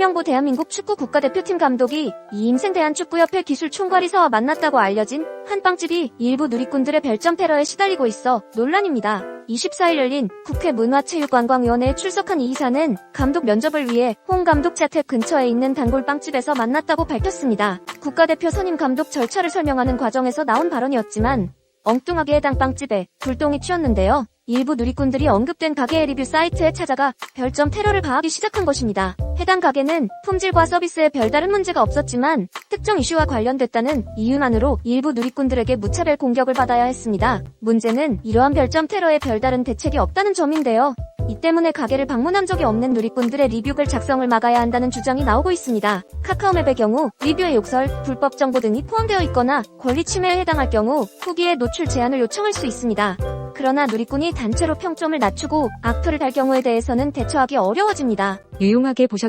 홍명보 대한민국 축구 국가대표팀 감독이 이임생 대한축구협회 기술 총괄이사와 만났다고 알려진 한 빵집이 일부 누리꾼들의 별점 테러에 시달리고 있어 논란입니다. 24일 열린 국회 문화체육관광위원회에 출석한 이 이사는 감독 면접을 위해 홍 감독 자택 근처에 있는 단골 빵집에서 만났다고 밝혔습니다. 국가대표 선임 감독 절차를 설명하는 과정에서 나온 발언이었지만 엉뚱하게 해당 빵집에 불똥이 튀었는데요. 일부 누리꾼들이 언급된 가게의 리뷰 사이트에 찾아가 별점 테러를 가하기 시작한 것입니다. 해당 가게는 품질과 서비스에 별다른 문제가 없었지만 특정 이슈와 관련됐다는 이유만으로 일부 누리꾼들에게 무차별 공격을 받아야 했습니다. 문제는 이러한 별점 테러에 별다른 대책이 없다는 점인데요. 이 때문에 가게를 방문한 적이 없는 누리꾼들의 리뷰글 작성을 막아야 한다는 주장이 나오고 있습니다. 카카오맵의 경우 리뷰의 욕설, 불법 정보 등이 포함되어 있거나 권리 침해에 해당할 경우 후기에 노출 제한을 요청할 수 있습니다. 그러나 누리꾼이 단체로 평점을 낮추고 악플을 달 경우에 대해서는 대처하기 어려워집니다. 유용하게 보셨다.